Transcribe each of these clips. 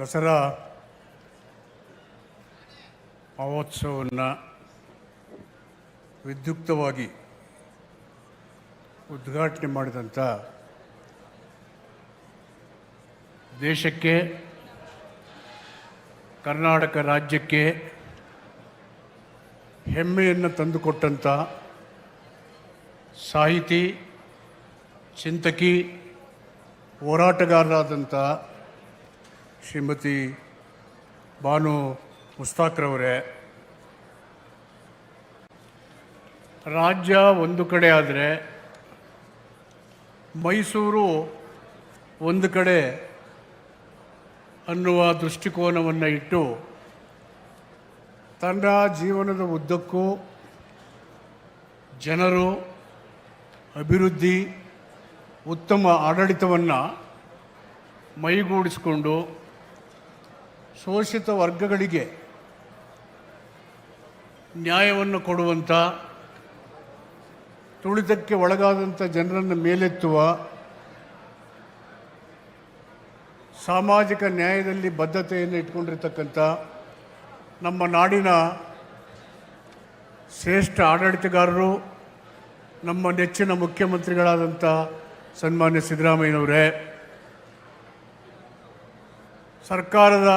ದಸರಾ ಮಹೋತ್ಸವವನ್ನು ವಿದ್ಯುಕ್ತವಾಗಿ ಉದ್ಘಾಟನೆ ಮಾಡಿದಂಥ ದೇಶಕ್ಕೆ ಕರ್ನಾಟಕ ರಾಜ್ಯಕ್ಕೆ ಹೆಮ್ಮೆಯನ್ನು ತಂದುಕೊಟ್ಟಂಥ ಸಾಹಿತಿ ಚಿಂತಕಿ ಹೋರಾಟಗಾರರಾದಂಥ ಶ್ರೀಮತಿ ಬಾನು ಮುಸ್ತಾಕ್ರವರೇ, ರಾಜ್ಯ ಒಂದು ಕಡೆ ಆದರೆ ಮೈಸೂರು ಒಂದು ಕಡೆ ಅನ್ನುವ ದೃಷ್ಟಿಕೋನವನ್ನು ಇಟ್ಟು ತನ್ನ ಜೀವನದ ಉದ್ದಕ್ಕೂ ಜನರು, ಅಭಿವೃದ್ಧಿ, ಉತ್ತಮ ಆಡಳಿತವನ್ನು ಮೈಗೂಡಿಸಿಕೊಂಡು ಶೋಷಿತ ವರ್ಗಗಳಿಗೆ ನ್ಯಾಯವನ್ನು ಕೊಡುವಂಥ ತುಳಿತಕ್ಕೆ ಒಳಗಾದಂಥ ಜನರನ್ನು ಮೇಲೆತ್ತುವ, ಸಾಮಾಜಿಕ ನ್ಯಾಯದಲ್ಲಿ ಬದ್ಧತೆಯನ್ನು ಇಟ್ಕೊಂಡಿರ್ತಕ್ಕಂಥ ನಮ್ಮ ನಾಡಿನ ಶ್ರೇಷ್ಠ ಆಡಳಿತಗಾರರು, ನಮ್ಮ ನೆಚ್ಚಿನ ಮುಖ್ಯಮಂತ್ರಿಗಳಾದಂಥ ಸನ್ಮಾನ್ಯ ಸಿದ್ದರಾಮಯ್ಯನವರೇ, ಸರ್ಕಾರದ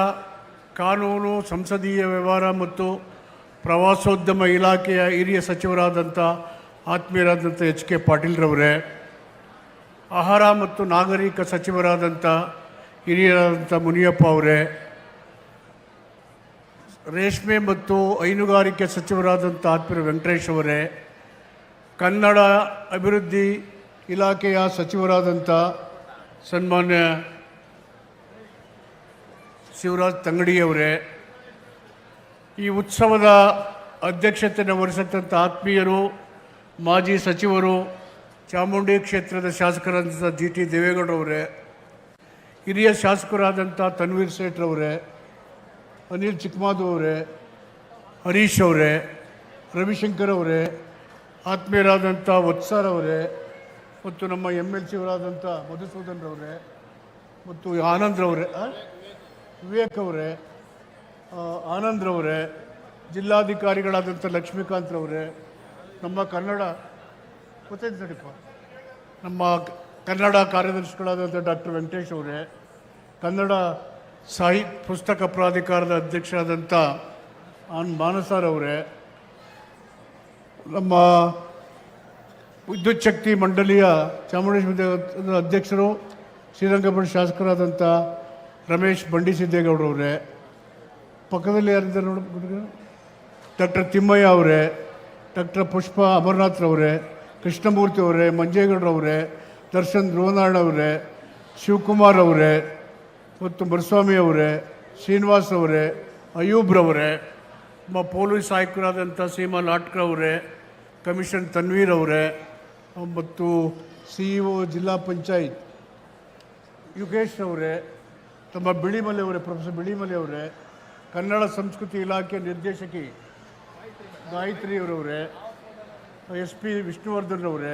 ಕಾನೂನು, ಸಂಸದೀಯ ವ್ಯವಹಾರ ಮತ್ತು ಪ್ರವಾಸೋದ್ಯಮ ಇಲಾಖೆಯ ಹಿರಿಯ ಸಚಿವರಾದಂಥ ಆತ್ಮೀಯರಾದಂಥ ಎಚ್ ಕೆ ಪಾಟೀಲ್ರವರೇ, ಆಹಾರ ಮತ್ತು ನಾಗರಿಕ ಸಚಿವರಾದಂಥ ಹಿರಿಯರಾದಂಥ ಮುನಿಯಪ್ಪ ಅವರೇ, ರೇಷ್ಮೆ ಮತ್ತು ಹೈನುಗಾರಿಕೆ ಸಚಿವರಾದಂಥ ಆತ್ಮೀಯ ವೆಂಕಟೇಶ್ ಅವರೇ, ಕನ್ನಡ ಅಭಿವೃದ್ಧಿ ಇಲಾಖೆಯ ಸಚಿವರಾದಂಥ ಸನ್ಮಾನ್ಯ ಶಿವರಾಜ್ ತಂಗಡಿಯವರೇ, ಈ ಉತ್ಸವದ ಅಧ್ಯಕ್ಷತೆಯನ್ನು ವಹಿಸತಕ್ಕಂಥ ಆತ್ಮೀಯರು, ಮಾಜಿ ಸಚಿವರು, ಚಾಮುಂಡಿ ಕ್ಷೇತ್ರದ ಶಾಸಕರಾದಂಥ ಜಿ ಟಿ ದೇವೇಗೌಡರವರೇ, ಹಿರಿಯ ಶಾಸಕರಾದಂಥ ತನ್ವೀರ್ ಸೇಠ್ರವರೇ, ಅನಿಲ್ ಚಿಕ್ಕಮಾದು ಅವರೇ, ಹರೀಶ್ ಅವರೇ, ರವಿಶಂಕರ್ ಅವರೇ, ಆತ್ಮೀಯರಾದಂಥ ವತ್ಸಾರ್ ಅವರೇ, ಮತ್ತು ನಮ್ಮ ಎಂ ಎಲ್ ಸಿವರಾದಂಥ ಮಧುಸೂದನ್ರವರೇ ಮತ್ತು ಆನಂದ್ರವರೇ? ವಿವೇಕ್ ಅವರೇ ಆನಂದ್ ಆನಂದ್ರವರೇ ಜಿಲ್ಲಾಧಿಕಾರಿಗಳಾದಂಥ ಲಕ್ಷ್ಮೀಕಾಂತ್ರವರೇ ನಮ್ಮ ಕನ್ನಡ ಗೊತ್ತೈತೆ ನಡಿಪ ನಮ್ಮ ಕನ್ನಡ ಕಾರ್ಯದರ್ಶಿಗಳಾದಂಥ ಡಾಕ್ಟರ್ ವೆಂಕಟೇಶ್ ಅವರೇ, ಕನ್ನಡ ಸಾಹಿತ್ಯ ಪುಸ್ತಕ ಪ್ರಾಧಿಕಾರದ ಅಧ್ಯಕ್ಷರಾದಂಥ ಆನ್ ಅವರೇ, ನಮ್ಮ ವಿದ್ಯುತ್ ಶಕ್ತಿ ಮಂಡಳಿಯ ಚಾಮುಂಡೇಶ್ವರಿ ಅಧ್ಯಕ್ಷರು, ಶ್ರೀರಂಗಪಟ್ಟಣ ಶಾಸಕರಾದಂಥ ರಮೇಶ್ ಬಂಡಿ ಸಿದ್ದೇಗೌಡರವ್ರೆ ಪಕ್ಕದಲ್ಲಿ ಯಾರಿದ್ದಾರೆ ನೋಡಿ ಡಾಕ್ಟರ್ ತಿಮ್ಮಯ್ಯ ಅವರೇ ಡಾಕ್ಟರ್ ಪುಷ್ಪ ಅಮರನಾಥ್ರವರೇ ಕೃಷ್ಣಮೂರ್ತಿ ಅವರೇ ಮಂಜೇಗೌಡರವರೇ ದರ್ಶನ್ ಧ್ರುವನಾರಾಯಣ ಅವರೇ, ಶಿವಕುಮಾರ್ ಅವರೇ, ಮತ್ತು ಮರುಸ್ವಾಮಿ ಅವರೇ, ಶ್ರೀನಿವಾಸ್ ಅವರೇ ಅಯೂಬ್ರವರೇ ನಮ್ಮ ಪೊಲೀಸ್ ಆಯುಕ್ತರಾದಂಥ ಸೀಮಾ ಲಾಟ್ಕರ್ ಅವರೇ, ಕಮಿಷನ್ ತನ್ವೀರ್ ಅವರೇ, ಮತ್ತು ಸಿ ಇ ಜಿಲ್ಲಾ ಪಂಚಾಯತ್. ಯುಗೇಶ್ ಅವರೇ ತಮ್ಮ ಬಿಳಿಮಲೆ ಅವರೇ ಪ್ರೊಫೆಸರ್ ಬಿಳಿಮಲೆ ಅವರೇ ಕನ್ನಡ ಸಂಸ್ಕೃತಿ ಇಲಾಖೆ ನಿರ್ದೇಶಕಿ ಗಾಯತ್ರಿ ಅವರವರೇ ಎಸ್ ಪಿ ವಿಷ್ಣುವರ್ಧನ್ ಅವರೇ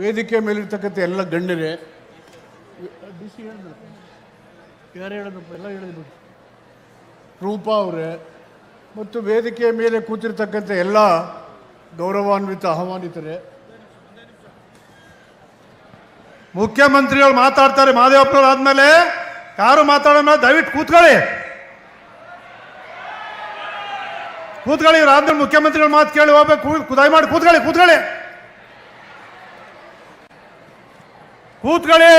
ವೇದಿಕೆ ಮೇಲಿರ್ತಕ್ಕಂಥ ಎಲ್ಲ ಗಣ್ಯರೇ ಬಿಸಿ ಯಾರು ಹೇಳೋದಪ್ಪ ಎಲ್ಲ ಹೇಳಿದ್ರು. ರೂಪಾ ಅವರೇ, ಮತ್ತು ವೇದಿಕೆಯ ಮೇಲೆ ಕೂತಿರ್ತಕ್ಕಂಥ ಎಲ್ಲ ಗೌರವಾನ್ವಿತ ಆಹ್ವಾನಿತರೇ. ಮುಖ್ಯಮಂತ್ರಿಗಳು ಮಾತಾಡ್ತಾರೆ ಮಾದೇವಪ್ಪನವ್ರು ಆದ್ಮೇಲೆ ಯಾರು ಮಾತಾಡೋಣ ದಯವಿಟ್ಟು ಕೂತ್ಕೊಳ್ಳಿ. ಕೂತ್ಕೊಳ್ಳಿ, ಇವ್ರು ಆದ್ಮೇಲೆ ಮುಖ್ಯಮಂತ್ರಿಗಳು ಮಾತು ಕೇಳಿ ಹೋಗ್ಬೇಕು. ದಯಮಾಡಿ ಕೂತ್ಕೊಳ್ಳಿ ಕೂತ್ಕೊಳ್ಳಿ. ಕೂತ್ಕೊಳ್ಳಿ.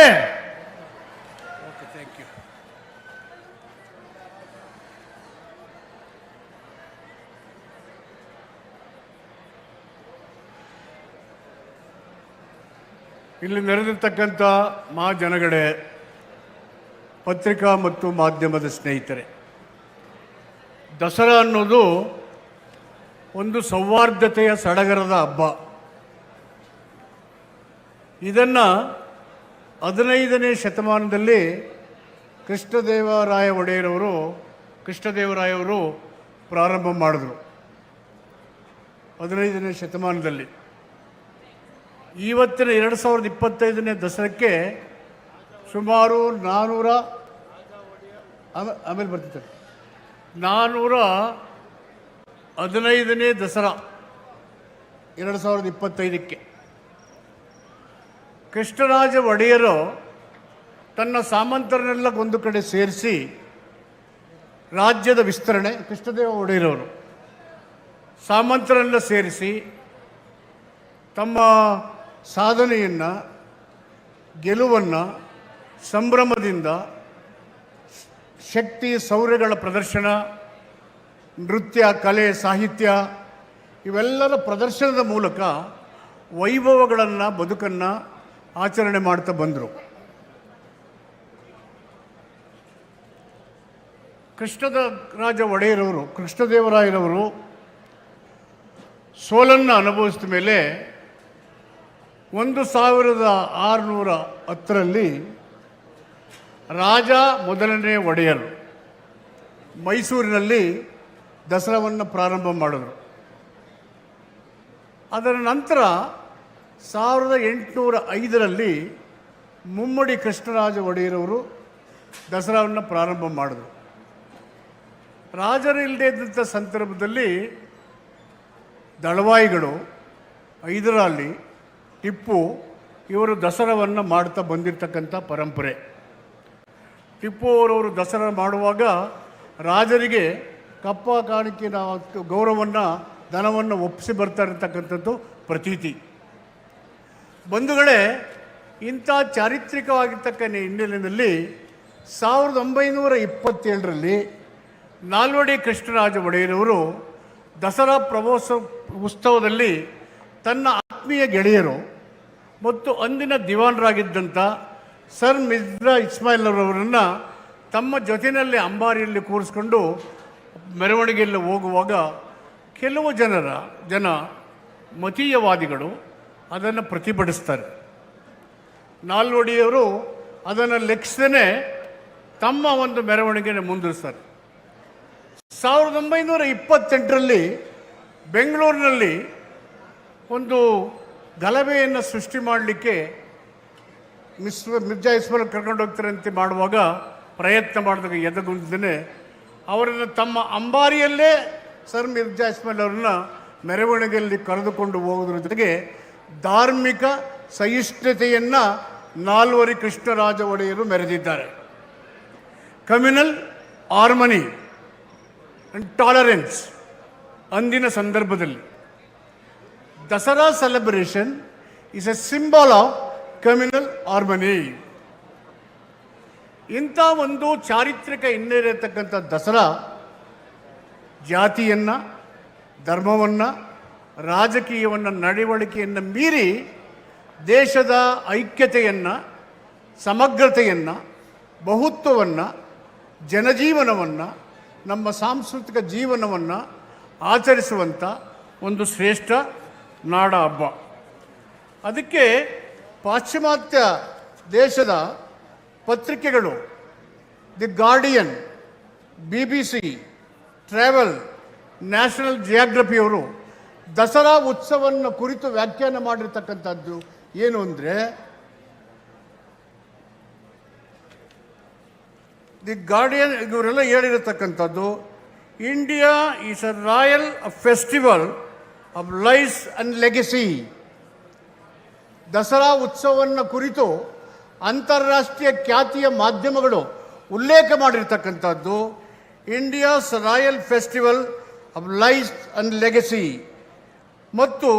ಇಲ್ಲಿ ನೆರೆದಿರ್ತಕ್ಕಂಥ ಮಹಾಜನಗಡೆ ಪತ್ರಿಕಾ ಮತ್ತು ಮಾಧ್ಯಮದ ಸ್ನೇಹಿತರೆ, ದಸರಾ ಅನ್ನೋದು ಒಂದು ಸೌಹಾರ್ದತೆಯ ಸಡಗರದ ಹಬ್ಬ. ಇದನ್ನು ಹದಿನೈದನೇ ಶತಮಾನದಲ್ಲಿ ಕೃಷ್ಣದೇವರಾಯ ಒಡೆಯರವರು, ಕೃಷ್ಣದೇವರಾಯವರು ಪ್ರಾರಂಭ ಮಾಡಿದರು. ಹದಿನೈದನೇ ಶತಮಾನದಲ್ಲಿ. ಇವತ್ತಿನ ಎರಡು ಸಾವಿರದ ಇಪ್ಪತ್ತೈದನೇ ದಸರಕ್ಕೆ ಸುಮಾರು ನಾನ್ನೂರ ಆಮೇಲೆ ಬರ್ತಿದ್ದಾರೆ ನಾನ್ನೂರ ಹದಿನೈದನೇ ದಸರಾ, ಎರಡು ಸಾವಿರದ ಇಪ್ಪತ್ತೈದಕ್ಕೆ. ಕೃಷ್ಣರಾಜ ಒಡೆಯರು ತನ್ನ ಸಾಮಂತರನ್ನೆಲ್ಲ ಒಂದು ಕಡೆ ಸೇರಿಸಿ ರಾಜ್ಯದ ವಿಸ್ತರಣೆ, ಕೃಷ್ಣದೇವ ಒಡೆಯರವರು ಸಾಮಂತರನ್ನೆಲ್ಲ ಸೇರಿಸಿ ತಮ್ಮ ಸಾಧನೆಯನ್ನು, ಗೆಲುವನ್ನು ಸಂಭ್ರಮದಿಂದ ಶಕ್ತಿ ಸೌರ್ಯಗಳ ಪ್ರದರ್ಶನ, ನೃತ್ಯ, ಕಲೆ, ಸಾಹಿತ್ಯ ಇವೆಲ್ಲರ ಪ್ರದರ್ಶನದ ಮೂಲಕ ವೈಭವಗಳನ್ನು, ಬದುಕನ್ನು ಆಚರಣೆ ಮಾಡ್ತಾ ಬಂದರು. ಕೃಷ್ಣದ ರಾಜ ಒಡೆಯರವರು, ಕೃಷ್ಣದೇವರಾಯರವರು ಸೋಲನ್ನು ಅನುಭವಿಸಿದ ಮೇಲೆ ಒಂದು ಸಾವಿರದ ಆರುನೂರ ಹತ್ತರಲ್ಲಿ ರಾಜ ಮೊದಲನೇ ಒಡೆಯರು. ಮೈಸೂರಿನಲ್ಲಿ ದಸರಾವನ್ನು ಪ್ರಾರಂಭ ಮಾಡಿದರು. ಅದರ ನಂತರ ಸಾವಿರದ ಎಂಟುನೂರ ಐದರಲ್ಲಿ ಮುಮ್ಮಡಿ ಕೃಷ್ಣರಾಜ ಒಡೆಯರವರು ದಸರಾವನ್ನು ಪ್ರಾರಂಭ ಮಾಡಿದರು. ರಾಜರು ಇಲ್ಲದೇ ಇದ್ದಂಥ ಸಂದರ್ಭದಲ್ಲಿ ದಳವಾಯಿಗಳು ಹೈದರಾಲಿ ಟಿಪ್ಪು, ಇವರು ದಸರಾವನ್ನು ಮಾಡ್ತಾ ಬಂದಿರತಕ್ಕಂಥ ಪರಂಪರೆ. ಟಿಪ್ಪು ಅವರವರು ದಸರಾ ಮಾಡುವಾಗ ರಾಜರಿಗೆ ಕಪ್ಪ ಕಾಣಿಕೆ ಗೌರವವನ್ನು ಧನವನ್ನು ಒಪ್ಪಿಸಿ ಬರ್ತಾರೆ ಅಂತಕ್ಕಂಥದ್ದು ಪ್ರತೀತಿ. ಬಂಧುಗಳೇ, ಇಂಥ ಚಾರಿತ್ರಿಕವಾಗಿರ್ತಕ್ಕ ಹಿನ್ನೆಲೆಯಲ್ಲಿ ಸಾವಿರದ ಒಂಬೈನೂರ ಇಪ್ಪತ್ತೇಳರಲ್ಲಿ ನಾಲ್ವಡಿ ಕೃಷ್ಣರಾಜ ಒಡೆಯರವರು ದಸರಾ ಪ್ರವಾಸ ಉತ್ಸವದಲ್ಲಿ ತನ್ನ ಆತ್ಮೀಯ ಗೆಳೆಯರು ಮತ್ತು ಅಂದಿನ ದಿವಾನರಾಗಿದ್ದಂಥ ಸರ್ ಮಿರ್ಜಾ ಇಸ್ಮಾಯಿಲ್ ಅವರನ್ನು ತಮ್ಮ ಜೊತೆಯಲ್ಲಿ ಅಂಬಾರಿಯಲ್ಲಿ ಕೂರಿಸ್ಕೊಂಡು ಮೆರವಣಿಗೆಯಲ್ಲಿ ಹೋಗುವಾಗ ಕೆಲವು ಜನರ, ಜನ ಮತೀಯವಾದಿಗಳು ಅದನ್ನು ಪ್ರತಿಭಟಿಸ್ತಾರೆ. ನಾಲ್ವಡಿಯವರು ಅದನ್ನು ಲೆಕ್ಕಿಸದೇ ತಮ್ಮ ಒಂದು ಮೆರವಣಿಗೆಯನ್ನು ಮುಂದುವರಿಸ್ತಾರೆ. ಸಾವಿರದ ಒಂಬೈನೂರ ಇಪ್ಪತ್ತೆಂಟರಲ್ಲಿ ಬೆಂಗಳೂರಿನಲ್ಲಿ ಒಂದು ಗಲಭೆಯನ್ನು ಸೃಷ್ಟಿ ಮಾಡಲಿಕ್ಕೆ ಮಿಸ್ ಮಿರ್ಜಾ ಇಸ್ಮಲ್ ಕರ್ಕೊಂಡು ಅಂತ ಮಾಡುವಾಗ ಪ್ರಯತ್ನ ಮಾಡಿದಾಗ ಎದಗುಂದೇ ಅವರನ್ನು ತಮ್ಮ ಅಂಬಾರಿಯಲ್ಲೇ ಸರ್ ಮಿರ್ಜಾ ಇಸ್ಮಲ್ ಅವರನ್ನ ಮೆರವಣಿಗೆಯಲ್ಲಿ ಕರೆದುಕೊಂಡು ಹೋಗೋದ್ರ ಜೊತೆಗೆ ಧಾರ್ಮಿಕ ಸಹಿಷ್ಣುತೆಯನ್ನು ನಾಲ್ವರಿ ಕೃಷ್ಣರಾಜ ಒಡೆಯರು ಮೆರೆದಿದ್ದಾರೆ. ಕಮ್ಯುನಲ್ ಆರ್ಮನಿ ಅಂಡ್ ಟಾಲರೆನ್ಸ್ ಅಂದಿನ ಸಂದರ್ಭದಲ್ಲಿ Dasara celebration is a symbol of communal harmony ಇಂಥ ಒಂದು ಚಾರಿತ್ರಿಕ ಹಿನ್ನೆಲೆ ಇರತಕ್ಕಂಥ ದಸರಾ ಜಾತಿಯನ್ನು, ಧರ್ಮವನ್ನು, ರಾಜಕೀಯವನ್ನು, ನಡವಳಿಕೆಯನ್ನು ಮೀರಿ ದೇಶದ ಐಕ್ಯತೆಯನ್ನು, ಸಮಗ್ರತೆಯನ್ನು, ಬಹುತ್ವವನ್ನು, ಜನಜೀವನವನ್ನು, ನಮ್ಮ ಸಾಂಸ್ಕೃತಿಕ ಜೀವನವನ್ನು ಆಚರಿಸುವಂಥ ಒಂದು ಶ್ರೇಷ್ಠ ನಾಡ ಹಬ್ಬ ಅದಕ್ಕೆ ಪಾಶ್ಚಿಮಾತ್ಯ ದೇಶದ ಪತ್ರಿಕೆಗಳು the Guardian B B C travel national ಜಿಯಾಗ್ರಫಿಯವರು Dasara ಉತ್ಸವವನ್ನು ಕುರಿತು ವ್ಯಾಖ್ಯಾನ ಮಾಡಿರ್ತಕ್ಕಂಥದ್ದು ಏನು ಅಂದರೆ ದಿ ಗಾರ್ಡಿಯನ್ ಇವರೆಲ್ಲ ಹೇಳಿರತಕ್ಕಂಥದ್ದು India is a royal festival of life and legacy Dasara ಉತ್ಸವವನ್ನು ಕುರಿತು ಅಂತಾರಾಷ್ಟ್ರೀಯ ಖ್ಯಾತಿಯ ಮಾಧ್ಯಮಗಳು ಉಲ್ಲೇಖ ಮಾಡಿರ್ತಕ್ಕಂಥದ್ದು. India's royal festival of life and legacy ಮತ್ತು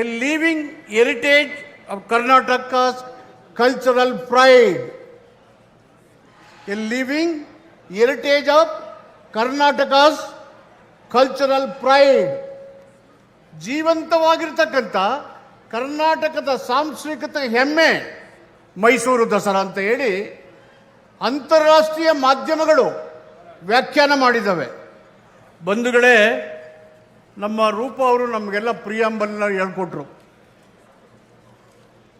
a living heritage of Karnataka's cultural pride. A living heritage of Karnataka's cultural pride. ಜೀವಂತವಾಗಿರ್ತಕ್ಕಂಥ ಕರ್ನಾಟಕದ ಸಾಂಸ್ಕೃತಿಕ ಹೆಮ್ಮೆ ಮೈಸೂರು ದಸರಾ ಅಂತ ಹೇಳಿ ಅಂತಾರಾಷ್ಟ್ರೀಯ ಮಾಧ್ಯಮಗಳು ವ್ಯಾಖ್ಯಾನ ಮಾಡಿದ್ದಾವೆ. ಬಂಧುಗಳೇ, ನಮ್ಮ ರೂಪ ಅವರು ನಮಗೆಲ್ಲ ಪ್ರಿಯಾಂಬಲ್ನ ಹೇಳ್ಕೊಟ್ರು.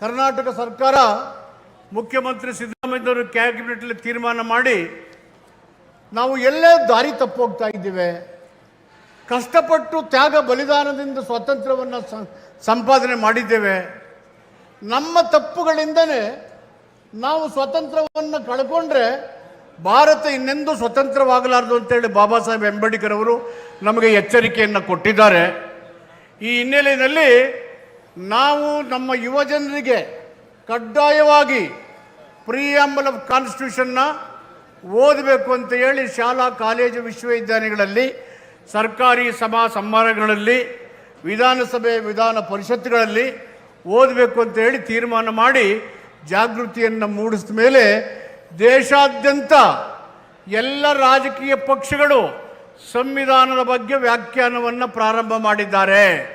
ಕರ್ನಾಟಕ ಸರ್ಕಾರ ಮುಖ್ಯಮಂತ್ರಿ ಸಿದ್ದರಾಮಯ್ಯವರು ಕ್ಯಾಬಿನೆಟ್ಲಿ ತೀರ್ಮಾನ ಮಾಡಿ ನಾವು ಎಲ್ಲೇ ದಾರಿ ತಪ್ಪೋಗ್ತಾ ಇದ್ದೇವೆ. ಕಷ್ಟಪಟ್ಟು ತ್ಯಾಗ ಬಲಿದಾನದಿಂದ ಸ್ವಾತಂತ್ರ್ಯವನ್ನು ಸಂಪಾದನೆ ಮಾಡಿದ್ದೇವೆ. ನಮ್ಮ ತಪ್ಪುಗಳಿಂದನೇ ನಾವು ಸ್ವತಂತ್ರವನ್ನು ಕಳ್ಕೊಂಡ್ರೆ ಭಾರತ ಇನ್ನೆಂದೂ ಸ್ವತಂತ್ರವಾಗಲಾರದು ಅಂತೇಳಿ ಬಾಬಾ ಸಾಹೇಬ್ ಅಂಬೇಡ್ಕರ್ ಅವರು ನಮಗೆ ಎಚ್ಚರಿಕೆಯನ್ನು ಕೊಟ್ಟಿದ್ದಾರೆ. ಈ ಹಿನ್ನೆಲೆಯಲ್ಲಿ ನಾವು ನಮ್ಮ ಯುವ ಜನರಿಗೆ ಕಡ್ಡಾಯವಾಗಿ ಪ್ರಿಯಾಂಬಲ್ ಆಫ್ ಕಾನ್ಸ್ಟಿಟ್ಯೂಷನ್ನ ಓದಬೇಕು ಅಂತ ಹೇಳಿ ಶಾಲಾ, ಕಾಲೇಜು ವಿಶ್ವವಿದ್ಯಾಲಯಗಳಲ್ಲಿ ಸರ್ಕಾರಿ ಸಭಾ ಸಮಾರಂಭಗಳಲ್ಲಿ ವಿಧಾನಸಭೆ ವಿಧಾನ ಪರಿಷತ್ತುಗಳಲ್ಲಿ ಓದಬೇಕು ಅಂತ ಹೇಳಿ ತೀರ್ಮಾನ ಮಾಡಿ ಜಾಗೃತಿಯನ್ನು ಮೂಡಿಸಿದ ಮೇಲೆ ದೇಶಾದ್ಯಂತ ಎಲ್ಲ ರಾಜಕೀಯ ಪಕ್ಷಗಳು ಸಂವಿಧಾನದ ಬಗ್ಗೆ ವ್ಯಾಖ್ಯಾನವನ್ನು ಪ್ರಾರಂಭ ಮಾಡಿದ್ದಾರೆ.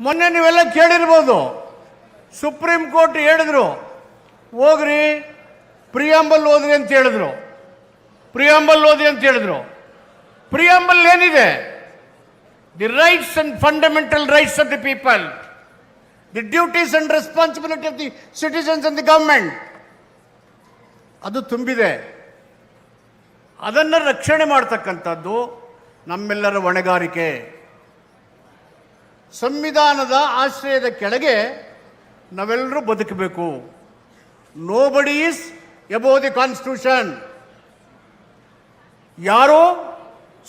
ಮೊನ್ನೆ ನೀವೆಲ್ಲ ಕೇಳಿರ್ಬೋದು, ಸುಪ್ರೀಂ ಕೋರ್ಟ್ ಹೇಳಿದ್ರು, ಹೋಗ್ರಿ, ಪ್ರಿಯಾಂಬಲ್ ಓದ್ರಿ ಅಂತ ಹೇಳಿದ್ರು. ಪ್ರಿಯಾಂಬಲ್ ಓದಿ ಅಂತ ಹೇಳಿದ್ರು. ಪ್ರಿಯಾಂಬಲ್ ಏನಿದೆ? The rights and fundamental rights of the people the duties and responsibility of the citizens and the government ಅದು ತುಂಬಿದೆ. ಅದನ್ನು ರಕ್ಷಣೆ ಮಾಡ್ತಕ್ಕಂಥದ್ದು ನಮ್ಮೆಲ್ಲರ ಹೊಣೆಗಾರಿಕೆ. ಸಂವಿಧಾನದ ಆಶ್ರಯದ ಕೆಳಗೆ ನಾವೆಲ್ಲರೂ ಬದುಕಬೇಕು. ನೋ ಬಡಿ ಈಸ್ ಎಬೋ ದಿ ಕಾನ್ಸ್ಟಿಟ್ಯೂಷನ್ ಯಾರೋ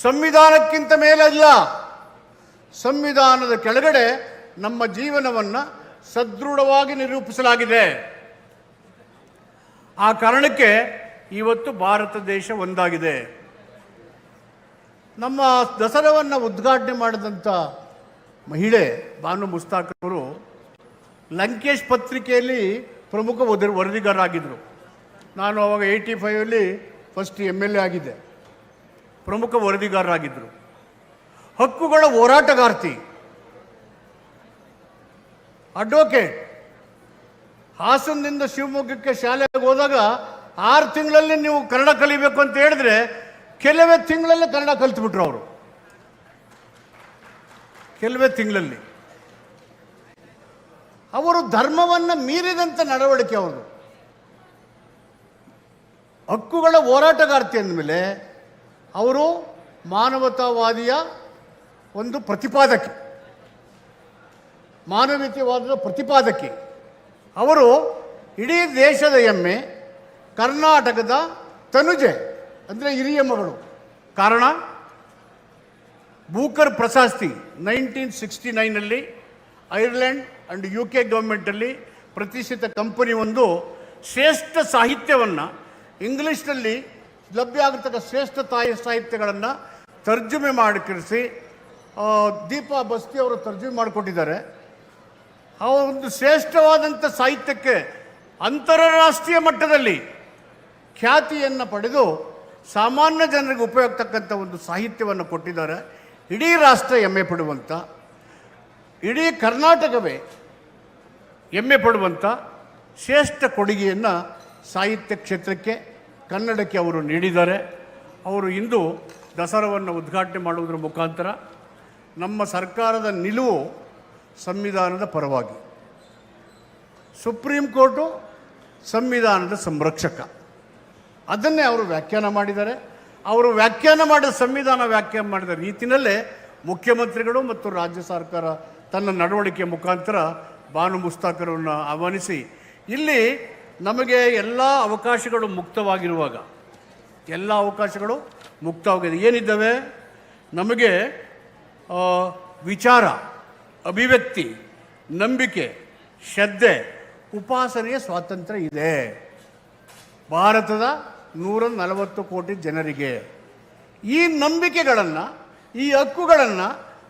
ಸಂವಿಧಾನಕ್ಕಿಂತ ಮೇಲಲ್ಲ. ಸಂವಿಧಾನದ ಕೆಳಗಡೆ ನಮ್ಮ ಜೀವನವನ್ನು ಸದೃಢವಾಗಿ ನಿರೂಪಿಸಲಾಗಿದೆ. ಆ ಕಾರಣಕ್ಕೆ ಇವತ್ತು ಭಾರತ ದೇಶ ಒಂದಾಗಿದೆ. ನಮ್ಮ ದಸರಾವನ್ನು ಉದ್ಘಾಟನೆ ಮಾಡಿದಂಥ ಮಹಿಳೆ ಬಾನು ಮುಸ್ತಾಕ್ ಅವರು ಲಂಕೇಶ್ ಪತ್ರಿಕೆಯಲ್ಲಿ ಪ್ರಮುಖ ವರದಿಗಾರರಾಗಿದ್ದರು ನಾನು ಅವಾಗ ಏಯ್ಟಿ ಫೈವಲ್ಲಿ ಫಸ್ಟ್ ಎಂ ಎಲ್ ಎ ಆಗಿದ್ದೆ. ಪ್ರಮುಖ ವರದಿಗಾರರಾಗಿದ್ದರು ಹಕ್ಕುಗಳ ಹೋರಾಟಗಾರ್ತಿ. ಅಡ್ವೊಕೇಟ್ ಹಾಸನದಿಂದ ಶಿವಮೊಗ್ಗಕ್ಕೆ ಶಾಲೆಗೆ ಹೋದಾಗ ಆರು ತಿಂಗಳಲ್ಲಿ ನೀವು ಕನ್ನಡ ಕಲಿಬೇಕು ಅಂತ ಹೇಳಿದ್ರೆ ಕೆಲವೇ ತಿಂಗಳಲ್ಲಿ ಕನ್ನಡ ಕಲಿತ್ಬಿಟ್ರು ಅವರು. ಕೆಲವೇ ತಿಂಗಳಲ್ಲಿ. ಅವರು ಧರ್ಮವನ್ನು ಮೀರಿದಂಥ ನಡವಳಿಕೆ ಅವರು ಹಕ್ಕುಗಳ ಹೋರಾಟಗಾರ್ತಿ ಅಂದಮೇಲೆ ಅವರು ಮಾನವತಾವಾದಿಯ ಒಂದು ಪ್ರತಿಪಾದಕಿ. ಮಾನವೀಯತೆವಾದದ ಪ್ರತಿಪಾದಕಿ. ಅವರು ಇಡೀ ದೇಶದ ಹೆಮ್ಮೆ, ಕರ್ನಾಟಕದ ತನುಜೆ, ಅಂದರೆ ಹಿರಿಯ ಮಗಳು. ಕಾರಣ, ಬೂಕರ್ ಪ್ರಶಸ್ತಿ ನೈನ್ಟೀನ್ ಸಿಕ್ಸ್ಟಿ ನೈನಲ್ಲಿ ಐರ್ಲೆಂಡ್ ಆ್ಯಂಡ್ ಯು ಕೆ ಗೌರ್ಮೆಂಟಲ್ಲಿ ಪ್ರತಿಷ್ಠಿತ ಕಂಪನಿ ಒಂದು ಶ್ರೇಷ್ಠ ಸಾಹಿತ್ಯವನ್ನು ಇಂಗ್ಲೀಷ್ನಲ್ಲಿ ಲಭ್ಯ ಆಗತಕ್ಕ ಶ್ರೇಷ್ಠ ತಾಯಿ ಸಾಹಿತ್ಯಗಳನ್ನು ತರ್ಜುಮೆ ಮಾಡಿ ಕರೆಸಿ ದೀಪಾ ಬಸ್ತಿ ಅವರು ತರ್ಜುಮೆ ಮಾಡಿಕೊಟ್ಟಿದ್ದಾರೆ. ಆ ಒಂದು ಶ್ರೇಷ್ಠವಾದಂಥ ಸಾಹಿತ್ಯಕ್ಕೆ ಅಂತಾರಾಷ್ಟ್ರೀಯ ಮಟ್ಟದಲ್ಲಿ ಖ್ಯಾತಿಯನ್ನು ಪಡೆದು ಸಾಮಾನ್ಯ ಜನರಿಗೆ ಉಪಯೋಗತಕ್ಕಂಥ ಒಂದು ಸಾಹಿತ್ಯವನ್ನು ಕೊಟ್ಟಿದ್ದಾರೆ. ಇಡೀ ರಾಷ್ಟ್ರ ಹೆಮ್ಮೆ ಪಡುವಂಥ ಇಡೀ ಕರ್ನಾಟಕವೇ ಹೆಮ್ಮೆ ಪಡುವಂಥ ಶ್ರೇಷ್ಠ ಕೊಡುಗೆಯನ್ನು ಸಾಹಿತ್ಯ ಕ್ಷೇತ್ರಕ್ಕೆ ಕನ್ನಡಕ್ಕೆ ಅವರು ನೀಡಿದ್ದಾರೆ. ಅವರು ಇಂದು ದಸರಾವನ್ನು ಉದ್ಘಾಟನೆ ಮಾಡುವುದರ ಮುಖಾಂತರ ನಮ್ಮ ಸರ್ಕಾರದ ನಿಲುವು ಸಂವಿಧಾನದ ಪರವಾಗಿ. ಸುಪ್ರೀಂ ಕೋರ್ಟು ಸಂವಿಧಾನದ ಸಂರಕ್ಷಕ. ಅದನ್ನೇ ಅವರು ವ್ಯಾಖ್ಯಾನ ಮಾಡಿದ್ದಾರೆ. ಅವರು ವ್ಯಾಖ್ಯಾನ ಮಾಡಿದ ಸಂವಿಧಾನ ವ್ಯಾಖ್ಯಾನ ಮಾಡಿದ ರೀತಿಯಲ್ಲೇ ಮುಖ್ಯಮಂತ್ರಿಗಳು ಮತ್ತು ರಾಜ್ಯ ಸರ್ಕಾರ ತನ್ನ ನಡವಳಿಕೆ ಮುಖಾಂತರ ಬಾನು ಮುಸ್ತಾಕರನ್ನು ಆಹ್ವಾನಿಸಿ, ಇಲ್ಲಿ ನಮಗೆ ಎಲ್ಲ ಅವಕಾಶಗಳು ಮುಕ್ತವಾಗಿರುವಾಗ, ಎಲ್ಲ ಅವಕಾಶಗಳು ಮುಕ್ತವಾಗಿದೆ. ಏನಿದ್ದಾವೆ? ನಮಗೆ ವಿಚಾರ, ಅಭಿವ್ಯಕ್ತಿ, ನಂಬಿಕೆ, ಶ್ರದ್ಧೆ, ಉಪಾಸನೆಯ ಸ್ವಾತಂತ್ರ್ಯ ಇದೆ. ಭಾರತದ ನೂರ ನಲವತ್ತು ಕೋಟಿ ಜನರಿಗೆ ಈ ನಂಬಿಕೆಗಳನ್ನು, ಈ ಹಕ್ಕುಗಳನ್ನು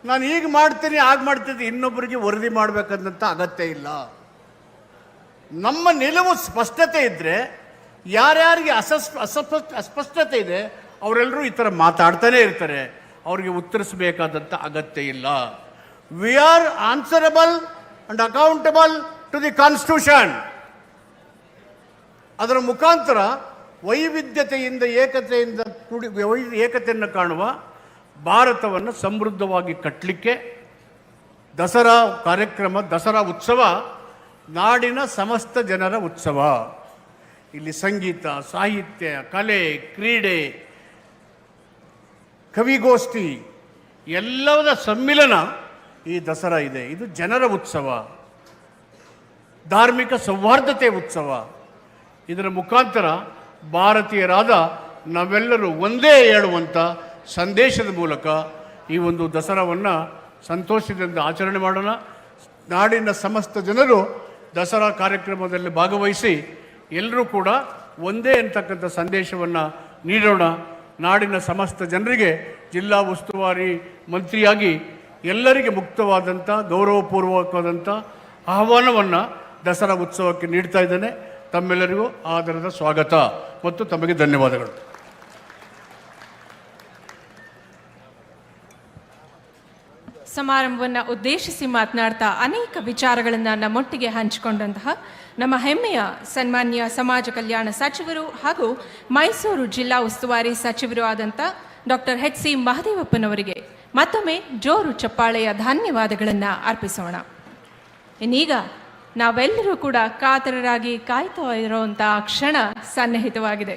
ನಾನು ಈಗ ಮಾಡ್ತೀನಿ, ಆಗ ಮಾಡ್ತೀನಿ ಇನ್ನೊಬ್ಬರಿಗೆ ವರದಿ ಮಾಡಬೇಕಂತ ಅಗತ್ಯ ಇಲ್ಲ. ನಮ್ಮ ನಿಲುವು ಸ್ಪಷ್ಟತೆ ಇದ್ದರೆ ಯಾರ್ಯಾರಿಗೆ ಅಸಸ್ ಅಸ್ಪಷ್ಟ ಅಸ್ಪಷ್ಟತೆ ಇದೆ ಅವರೆಲ್ಲರೂ ಈ ಥರ ಮಾತಾಡ್ತಾನೆ ಇರ್ತಾರೆ. ಅವರಿಗೆ ಉತ್ತರಿಸಬೇಕಾದಂಥ ಅಗತ್ಯ ಇಲ್ಲ. We are answerable and accountable to the constitution ಅದರ ಮುಖಾಂತರ ವೈವಿಧ್ಯತೆಯಿಂದ, ಏಕತೆಯಿಂದ ಕೂಡಿ, ವೈ- ಏಕತೆಯನ್ನು ಕಾಣುವ ಭಾರತವನ್ನು ಸಮೃದ್ಧವಾಗಿ ಕಟ್ಟಲಿಕ್ಕೆ ದಸರಾ ಕಾರ್ಯಕ್ರಮ, ದಸರಾ ಉತ್ಸವ ನಾಡಿನ ಸಮಸ್ತ ಜನರ ಉತ್ಸವ. ಇಲ್ಲಿ ಸಂಗೀತ, ಸಾಹಿತ್ಯ, ಕಲೆ, ಕ್ರೀಡೆ ಕವಿಗೋಷ್ಠಿ. ಎಲ್ಲವದ ಸಮ್ಮಿಲನ ಈ ದಸರಾ ಇದೆ. ಇದು ಜನರ ಉತ್ಸವ. ಧಾರ್ಮಿಕ ಸೌಹಾರ್ದತೆ ಉತ್ಸವ. ಇದರ ಮುಖಾಂತರ ಭಾರತೀಯರಾದ ನಾವೆಲ್ಲರೂ ಒಂದೇ ಹೇಳುವಂಥ ಸಂದೇಶದ ಮೂಲಕ ಈ ಒಂದು ದಸರಾವನ್ನು ಸಂತೋಷದಿಂದ ಆಚರಣೆ ಮಾಡೋಣ. ನಾಡಿನ ಸಮಸ್ತ ಜನರು ದಸರಾ ಕಾರ್ಯಕ್ರಮದಲ್ಲಿ ಭಾಗವಹಿಸಿ ಎಲ್ಲರೂ ಕೂಡ ಒಂದೇ ಅಂತಕ್ಕಂಥ ಸಂದೇಶವನ್ನು ನೀಡೋಣ. ನಾಡಿನ ಸಮಸ್ತ ಜನರಿಗೆ ಜಿಲ್ಲಾ ಉಸ್ತುವಾರಿ ಮಂತ್ರಿಯಾಗಿ ಎಲ್ಲರಿಗೆ ಮುಕ್ತವಾದಂಥ ಗೌರವಪೂರ್ವಕವಾದಂಥ ಆಹ್ವಾನವನ್ನು ದಸರಾ ಉತ್ಸವಕ್ಕೆ ನೀಡ್ತಾ ಇದ್ದೇನೆ. ತಮ್ಮೆಲ್ಲರಿಗೂ ಆದರದ ಸ್ವಾಗತ ಮತ್ತು ತಮಗೆ ಧನ್ಯವಾದಗಳು. ಸಮಾರಂಭವನ್ನು ಉದ್ದೇಶಿಸಿ ಮಾತನಾಡ್ತಾ ಅನೇಕ ವಿಚಾರಗಳನ್ನು ನಮ್ಮೊಟ್ಟಿಗೆ ಹಂಚಿಕೊಂಡಂತಹ ನಮ್ಮ ಹೆಮ್ಮೆಯ ಸನ್ಮಾನ್ಯ ಸಮಾಜ ಕಲ್ಯಾಣ ಸಚಿವರು ಹಾಗೂ ಮೈಸೂರು ಜಿಲ್ಲಾ ಉಸ್ತುವಾರಿ ಸಚಿವರು ಆದಂಥ ಡಾಕ್ಟರ್ ಎಚ್ ಸಿ ಮಹದೇವಪ್ಪನವರಿಗೆ ಮತ್ತೊಮ್ಮೆ ಜೋರು ಚಪ್ಪಾಳೆಯ ಧನ್ಯವಾದಗಳನ್ನು ಅರ್ಪಿಸೋಣ. ಇನ್ನೀಗ ನಾವೆಲ್ಲರೂ ಕೂಡ ಕಾತರರಾಗಿ ಕಾಯ್ತಾ ಇರುವಂತಹ ಕ್ಷಣ ಸನ್ನಿಹಿತವಾಗಿದೆ.